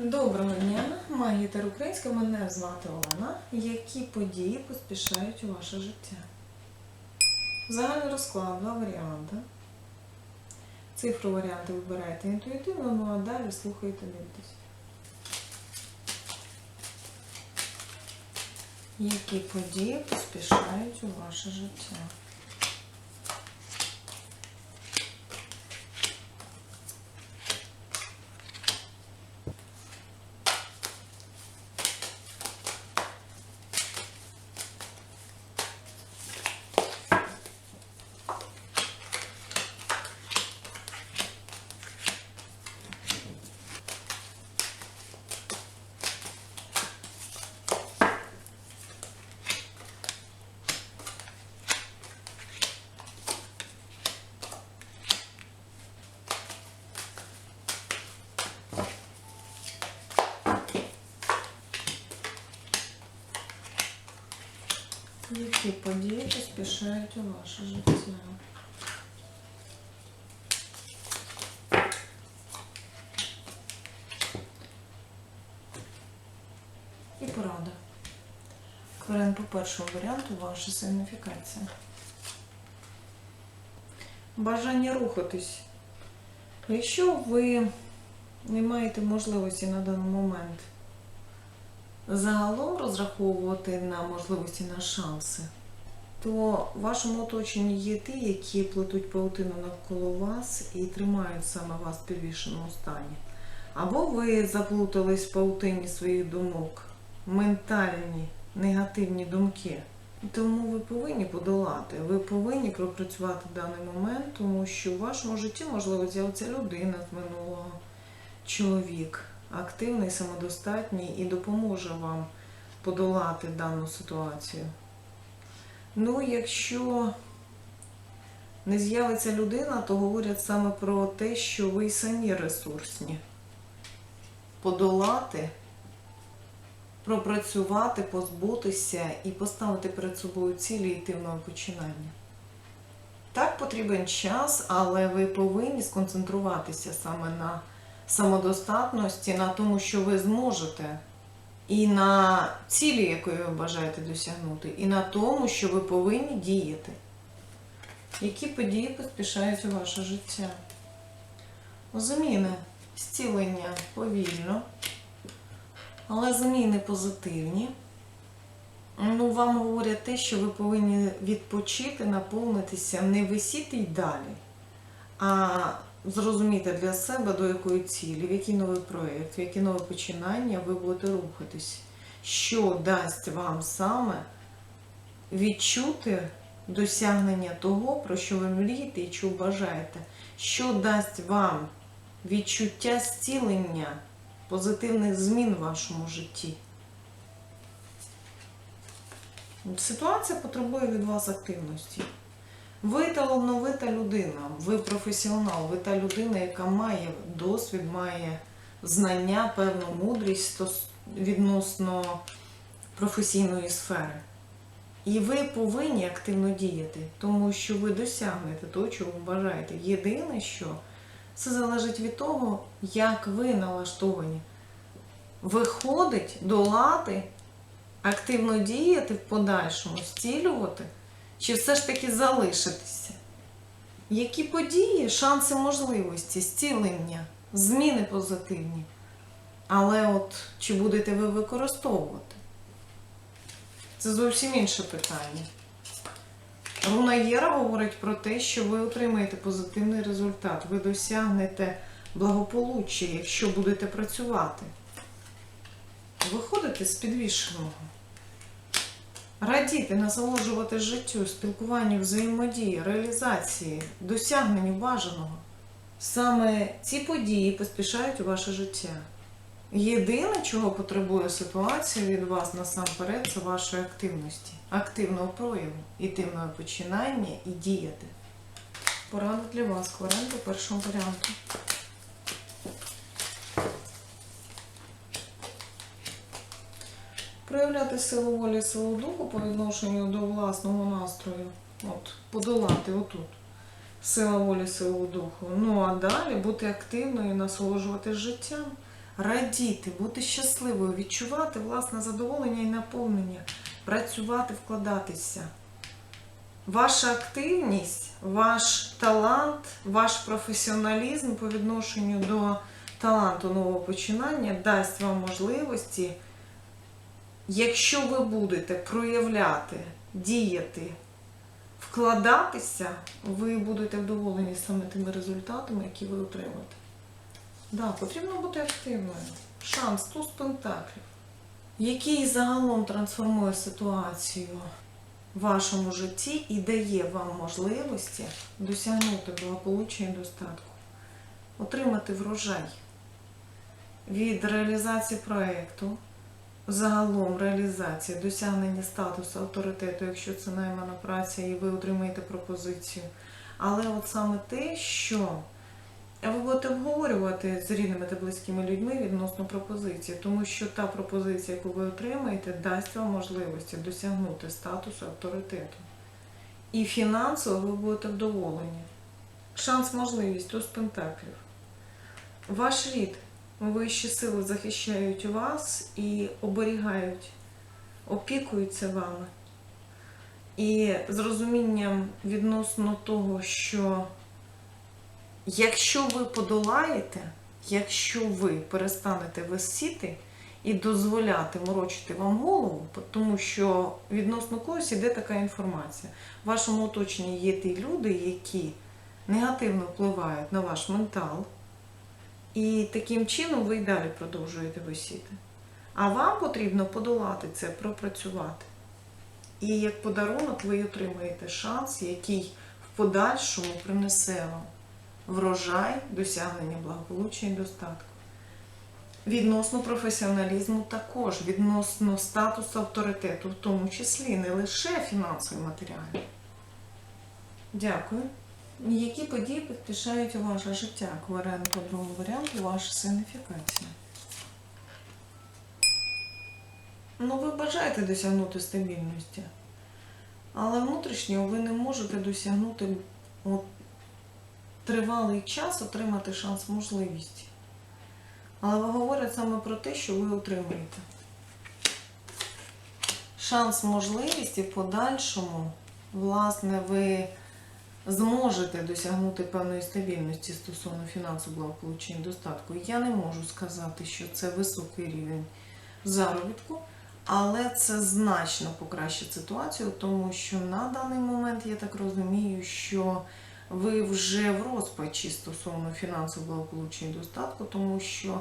Доброго дня, магітер українська, мене звати Олена. Які події поспішають у ваше життя? Загальний розклад, два варіанти. Цифру варіанти вибираєте інтуїтивно, ну а далі слухайте, дивитесь. Які події поспішають у ваше життя? Які події поспішають у ваше життя? І порада. Кварен по першому варіанту ваша сигніфікація. Бажання рухатись. Якщо ви не маєте можливості на даний момент загалом розраховувати на можливості на шанси, то в вашому оточенні є ті, які плетуть паутину навколо вас і тримають саме вас в підвішеному стані. Або ви заплутались в паутині своїх думок, ментальні, негативні думки. Тому ви повинні подолати, ви повинні пропрацювати даний момент, тому що в вашому житті можливо з'явиться людина з минулого, чоловік, активний, самодостатній і допоможе вам подолати дану ситуацію. Ну, якщо не з'явиться людина, то говорять саме про те, що ви й самі ресурсні. Подолати, пропрацювати, позбутися і поставити перед собою цілі і йти в нове починання. Так потрібен час, але ви повинні сконцентруватися саме на самодостатності, на тому, що ви зможете, і на цілі, якої ви бажаєте досягнути, і на тому, що ви повинні діяти. Які події поспішають у ваше життя? Зміни, зцілення повільно, але зміни позитивні. Ну, вам говорять те, що ви повинні відпочити, наповнитися, не висіти й далі, а зрозуміти для себе, до якої цілі, в який новий проєкт, в які нове починання ви будете рухатись, що дасть вам саме відчути досягнення того, про що ви мрієте і чого бажаєте, що дасть вам відчуття зцілення, позитивних змін в вашому житті. Ситуація потребує від вас активності. Ви талановита людина, ви професіонал, ви та людина, яка має досвід, має знання, певну мудрість відносно професійної сфери. І ви повинні активно діяти, тому що ви досягнете того, чого ви бажаєте. Єдине, що це залежить від того, як ви налаштовані. Виходить, долати, активно діяти в подальшому, зцілювати, чи все ж таки залишитися? Які події, шанси можливості, зцілення, зміни позитивні. Але от чи будете ви використовувати? Це зовсім інше питання. Руна Єра говорить про те, що ви отримаєте позитивний результат, ви досягнете благополуччя, якщо будете працювати. Виходите з підвішеного. Радіти, насолоджувати життю, спілкуванню, взаємодії, реалізації, досягненню бажаного. Саме ці події поспішають у ваше життя. Єдине, чого потребує ситуація від вас насамперед, це вашої активності, активного прояву, іти в починання і діяти. Порада для вас, кварен по першому варіанту. Проявляти силу волі, силу духу по відношенню до власного настрою. От, подолати отут. Сила волі, силу духу. Ну а далі бути активною і насолоджуватись життям. радіти, бути щасливою, відчувати власне задоволення і наповнення, працювати, вкладатися. Ваша активність, ваш талант, ваш професіоналізм по відношенню до таланту нового починання дасть вам можливості, якщо ви будете проявляти, діяти, вкладатися, ви будете вдоволені саме тими результатами, які ви отримаєте. Да, потрібно бути активною. Шанс, туз пентаклів, який загалом трансформує ситуацію в вашому житті і дає вам можливості досягнути благополуччя і достатку, отримати врожай від реалізації проєкту, загалом реалізації, досягнення статусу авторитету, якщо це наймана праця, і ви отримаєте пропозицію. Але от саме те, що ви будете обговорювати з рідними та близькими людьми відносно пропозиції, тому що та пропозиція, яку ви отримаєте, дасть вам можливості досягнути статусу авторитету. І фінансово ви будете вдоволені. Шанс, можливість туз пентаклів. Ваш рід, вищі сили захищають вас і оберігають, опікуються вами. І з розумінням відносно того, що Якщо ви подолаєте, якщо ви перестанете висіти і дозволяти морочити вам голову, тому що відносно когось іде така інформація. В вашому оточенні є ті люди, які негативно впливають на ваш ментал, і таким чином ви й далі продовжуєте висіти. А вам потрібно подолати це, пропрацювати. І як подарунок ви отримаєте шанс, який в подальшому принесе вам врожай, досягнення благополуччя і достатку. Відносно професіоналізму також, відносно статусу авторитету, в тому числі не лише фінансовий матеріальний. Дякую. Які події підпишають у ваше життя? Кварен по другому варіанту, ваша сигніфікація. Ну, ви бажаєте досягнути стабільності, але внутрішньо ви не можете досягнути от, тривалий час отримати шанс можливість. Але ви говорять саме про те, що ви отримуєте. Шанс можливість і в подальшому, власне, ви зможете досягнути певної стабільності стосовно фінансового благополуччя і достатку. Я не можу сказати, що це високий рівень заробітку, але це значно покращить ситуацію, тому що на даний момент я так розумію, що ви вже в розпачі стосовно фінансового благополуччя і достатку, тому що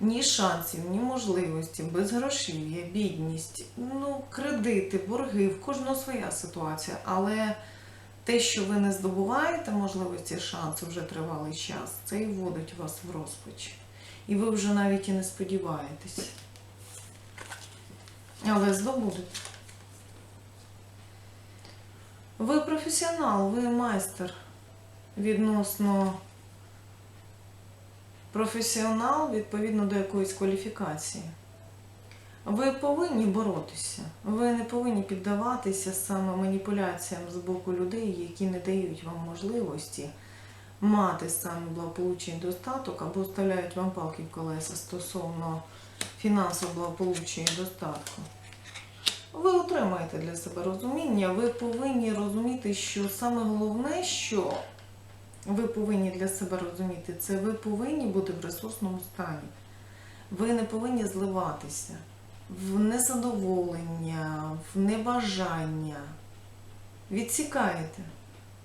ні шансів, ні можливості, безгрошів'я, бідність, ну, кредити, борги, в кожного своя ситуація. Але те, що ви не здобуваєте можливості шансу вже тривалий час, це і вводить вас в розпач. І ви вже навіть і не сподіваєтесь. Але здобудете. Ви професіонал, ви майстер відносно професіонал відповідно до якоїсь кваліфікації. Ви повинні боротися. Ви не повинні піддаватися саме маніпуляціям з боку людей, які не дають вам можливості мати саме благополуччя і достаток або ставляють вам палки в колеса стосовно фінансового благополуччя і достатку. Ви отримаєте для себе розуміння, ви повинні розуміти, що саме головне, що ви повинні для себе розуміти, це ви повинні бути в ресурсному стані. Ви не повинні зливатися в незадоволення, в небажання. Відсікаєте.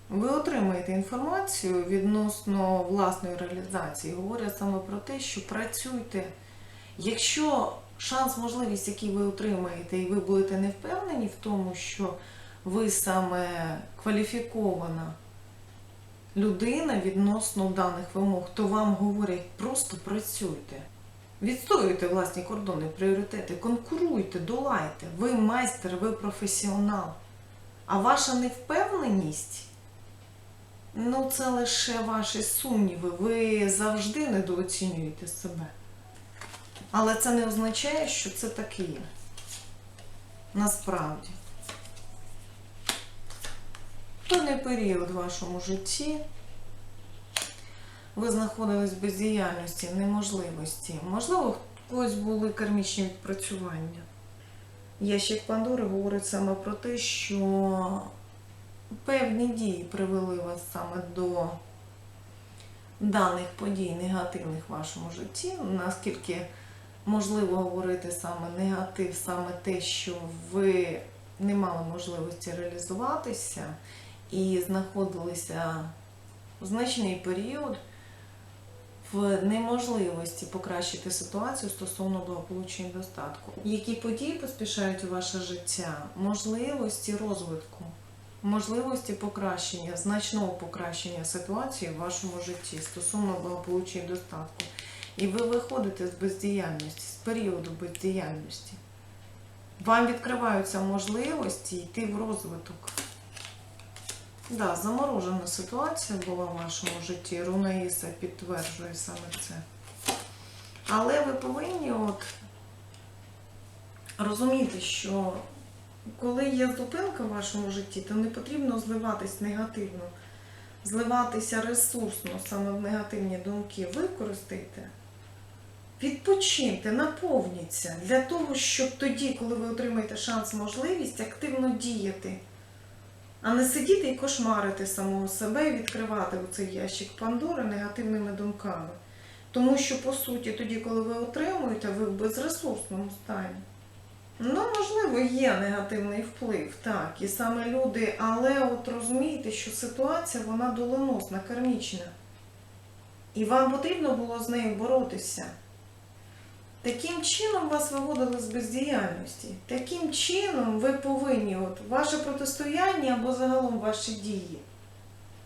Ви отримаєте інформацію відносно власної реалізації. Говорять саме про те, що працюйте. Якщо шанс, можливість, який ви отримаєте, і ви будете не впевнені в тому, що ви саме кваліфікована людина відносно даних вимог, то вам говорять просто працюйте. Відстоюйте власні кордони, пріоритети, конкуруйте, долайте. Ви майстер, ви професіонал. А ваша невпевненість ну це лише ваші сумніви. Ви завжди недооцінюєте себе. Але це не означає, що це так і є. Насправді. Певний період в вашому житті ви знаходились в бездіяльності, неможливості. Можливо, у когось були кармічні відпрацювання. Ящик Пандори говорить саме про те, що певні дії привели вас саме до даних подій негативних в вашому житті. Наскільки можливо говорити саме негатив, саме те, що ви не мали можливості реалізуватися і знаходилися в значний період в неможливості покращити ситуацію стосовно благополуччя і достатку. Які події поспішають у ваше життя? Можливості розвитку, можливості покращення, значного покращення ситуації в вашому житті стосовно благополуччя і достатку. І ви виходите з бездіяльності, з періоду бездіяльності. Вам відкриваються можливості йти в розвиток. Да, заморожена ситуація була в вашому житті. Руна Іса підтверджує саме це. Але ви повинні от розуміти, що коли є зупинка в вашому житті, то не потрібно зливатись негативно, зливатися ресурсно саме в негативні думки. Використайте, відпочиньте, наповніться для того, щоб тоді, коли ви отримаєте шанс, можливість активно діяти. А не сидіти і кошмарити самого себе і відкривати оцей ящик Пандори негативними думками. Тому що, по суті, тоді, коли ви отримуєте, ви в безресурсному стані. Ну, можливо, є негативний вплив, так, і саме люди, але от розумієте, що ситуація вона доленосна, кармічна. І вам потрібно було з нею боротися. Таким чином вас виводили з бездіяльності. Таким чином ви повинні, от ваше протистояння або загалом ваші дії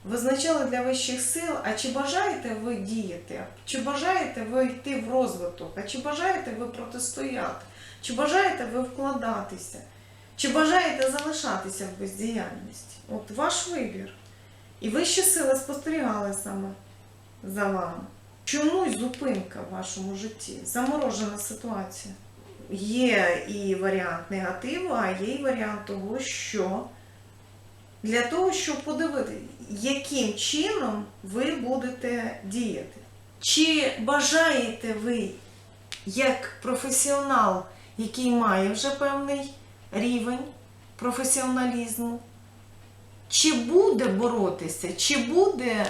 визначали для вищих сил, а чи бажаєте ви діяти, чи бажаєте ви йти в розвиток, а чи бажаєте ви протистояти, чи бажаєте ви вкладатися, чи бажаєте залишатися в бездіяльності. От ваш вибір. І вищі сили спостерігали саме за вами. Чомусь зупинка в вашому житті, заморожена ситуація. Є і варіант негативу, а є і варіант того, що для того, щоб подивити, яким чином ви будете діяти. Чи бажаєте ви, як професіонал, який має вже певний рівень професіоналізму, чи буде боротися, чи буде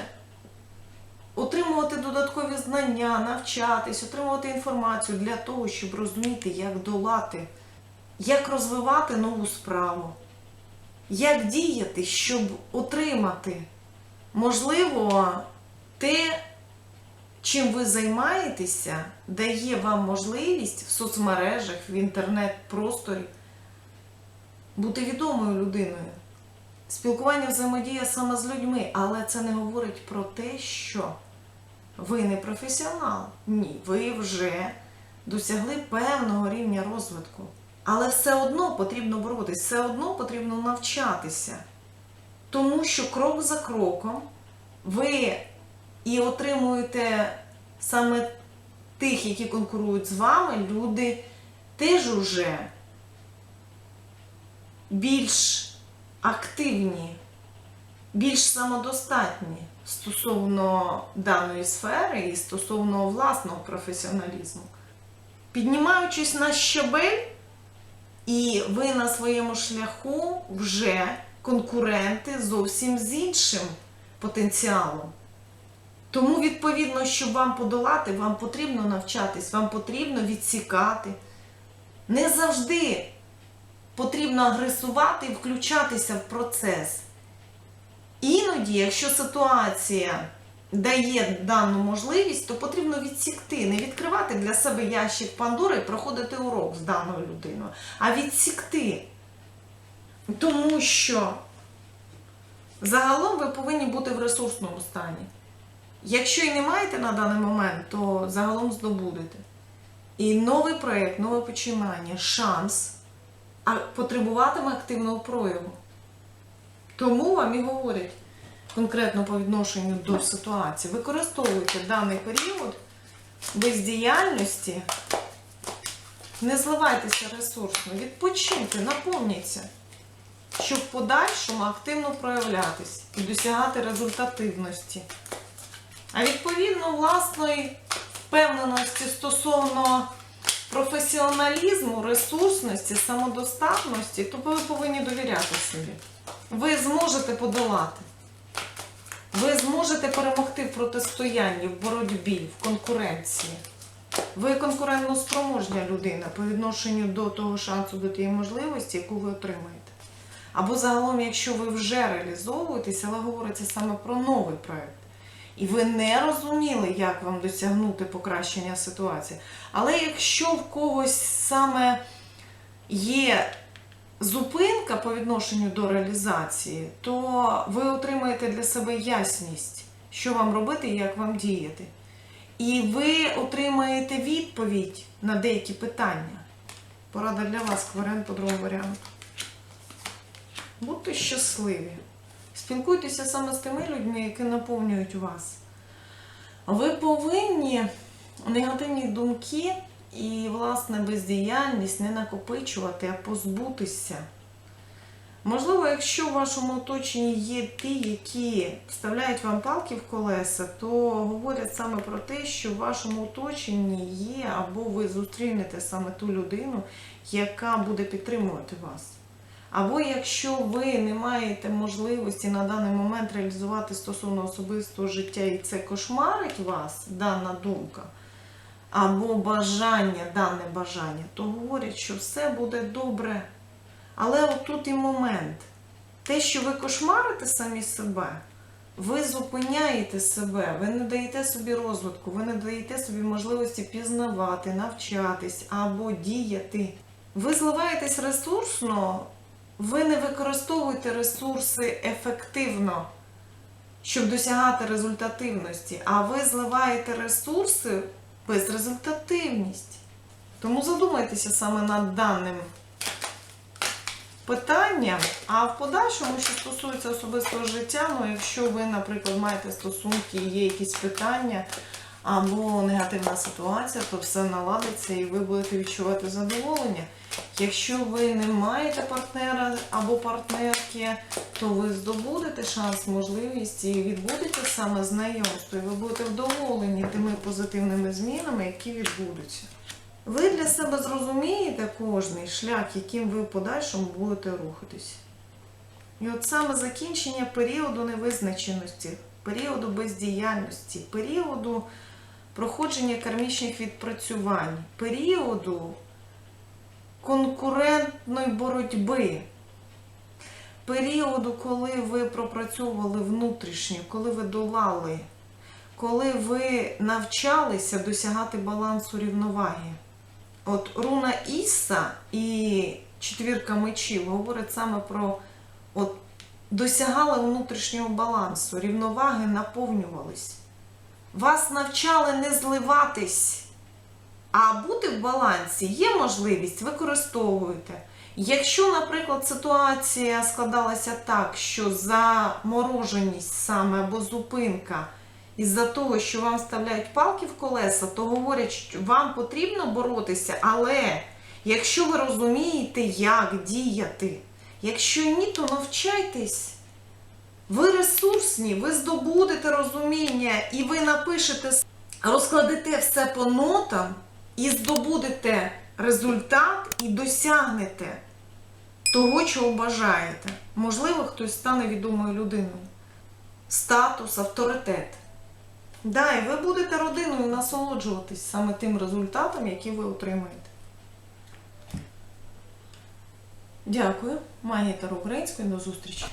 отримувати додаткові знання, навчатись, отримувати інформацію для того, щоб розуміти, як долати, як розвивати нову справу, як діяти, щоб отримати, можливо, те, чим ви займаєтеся, дає вам можливість в соцмережах, в інтернет-просторі бути відомою людиною. Спілкування взаємодія саме з людьми, але це не говорить про те, що ви не професіонал. Ні, ви вже досягли певного рівня розвитку. Але все одно потрібно боротися, все одно потрібно навчатися. Тому що крок за кроком ви і отримуєте саме тих, які конкурують з вами, люди теж уже більш активні, більш самодостатні стосовно даної сфери і стосовно власного професіоналізму. Піднімаючись на щабель, і ви на своєму шляху вже конкуренти зовсім з іншим потенціалом. Тому, відповідно, щоб вам подолати, вам потрібно навчатись, вам потрібно відсікати. Не завжди потрібно агресувати і включатися в процес. Іноді, якщо ситуація дає дану можливість, то потрібно відсікти, не відкривати для себе ящик Пандори і проходити урок з даною людиною, а відсікти. Тому що загалом ви повинні бути в ресурсному стані. Якщо і не маєте на даний момент, то загалом здобудете. І новий проєкт, нове починання, шанс а потребуватиме активного прояву. Тому вам і говорять конкретно по відношенню до ситуації. Використовуйте даний період бездіяльності, не зливайтеся ресурсно, відпочиньте, наповніться, щоб в подальшому активно проявлятись і досягати результативності. А відповідно власної впевненості стосовно професіоналізму, ресурсності, самодостатності, то ви повинні довіряти собі. Ви зможете подолати. Ви зможете перемогти в протистоянні, в боротьбі, в конкуренції. Ви конкурентно спроможня людина по відношенню до того шансу, до тієї можливості, яку ви отримаєте. Або загалом, якщо ви вже реалізовуєтесь, але говориться саме про новий проект. І ви не розуміли, як вам досягнути покращення ситуації. Але якщо в когось саме є зупинка по відношенню до реалізації, то ви отримаєте для себе ясність, що вам робити і як вам діяти. І ви отримаєте відповідь на деякі питання. Порада для вас, кварен по другому варіанту. Будьте щасливі. Спілкуйтеся саме з тими людьми, які наповнюють вас. Ви повинні негативні думки і, власне, бездіяльність не накопичувати, а позбутися. Можливо, якщо в вашому оточенні є ті, які вставляють вам палки в колеса, то говорять саме про те, що в вашому оточенні є, або ви зустрінете саме ту людину, яка буде підтримувати вас. Або якщо ви не маєте можливості на даний момент реалізувати стосовно особистого життя, і це кошмарить вас, дана думка, або бажання, дане бажання, то говорять, що все буде добре. Але отут і момент. Те, що ви кошмарите самі себе, ви зупиняєте себе, ви не даєте собі розвитку, ви не даєте собі можливості пізнавати, навчатись або діяти. Ви зливаєтесь ресурсно, ви не використовуєте ресурси ефективно, щоб досягати результативності, а ви зливаєте ресурси безрезультативність. Тому задумайтеся саме над даним питання. А в подальшому, що стосується особистого життя, ну якщо ви, наприклад, маєте стосунки, є якісь питання або негативна ситуація, то все наладиться і ви будете відчувати задоволення. Якщо ви не маєте партнера або партнерки, то ви здобудете шанс, можливість і відбудете саме знайомство, і ви будете вдоволені тими позитивними змінами, які відбудуться. Ви для себе зрозумієте кожний шлях, яким ви в подальшому будете рухатись. І от саме закінчення періоду невизначеності, періоду бездіяльності, періоду проходження кармічних відпрацювань, періоду конкурентної боротьби, періоду, коли ви пропрацьовували внутрішньо, коли ви долали, коли ви навчалися досягати балансу рівноваги. От руна Іса і четвірка мечів говорить саме про от, досягали внутрішнього балансу, рівноваги наповнювались. Вас навчали не зливатись, а бути в балансі є можливість, використовуєте. Якщо, наприклад, ситуація складалася так, що замороженість саме або зупинка із-за того, що вам вставляють палки в колеса, то говорять, що вам потрібно боротися, але якщо ви розумієте, як діяти, якщо ні, то навчайтесь. Ви ресурсні, ви здобудете розуміння і ви напишете, розкладете все по нотам і здобудете результат і досягнете того, чого бажаєте. Можливо, хтось стане відомою людиною. Статус, авторитет. Да, і ви будете родиною насолоджуватись саме тим результатом, який ви отримаєте. Дякую. Магія Таро української. До зустрічі.